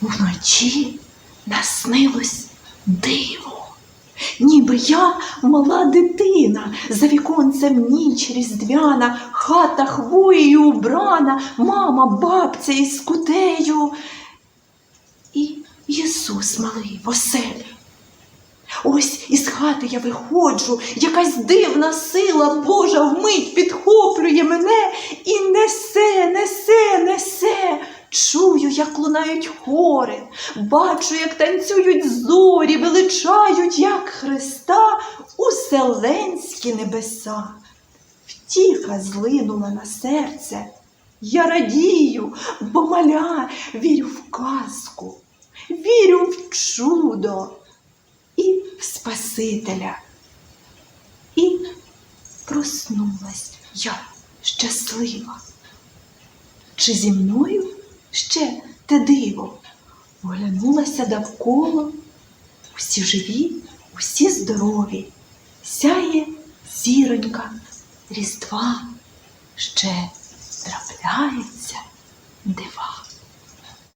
Вночі наснилось диво. Ніби я мала дитина, за віконцем ніч різдвяна, хата хвоєю убрана, мама, бабця із кутею. І Ісус малий в оселі. Ось із хати я виходжу, якась дивна сила Божа вмить підхоплює мене і несе, несе, несе. Чую, як лунають хори, бачу, як танцюють зорі, величають, як Христа уселенські небеса. Втіха злинула на серце. Я радію, бо маля вірю в казку, вірю в чудо і в Спасителя. І проснулась я щаслива. Чи зі мною ще те диво? Оглянулася довкола, усі живі, усі здорові, сяє зіронька різдва, ще трапляється дива.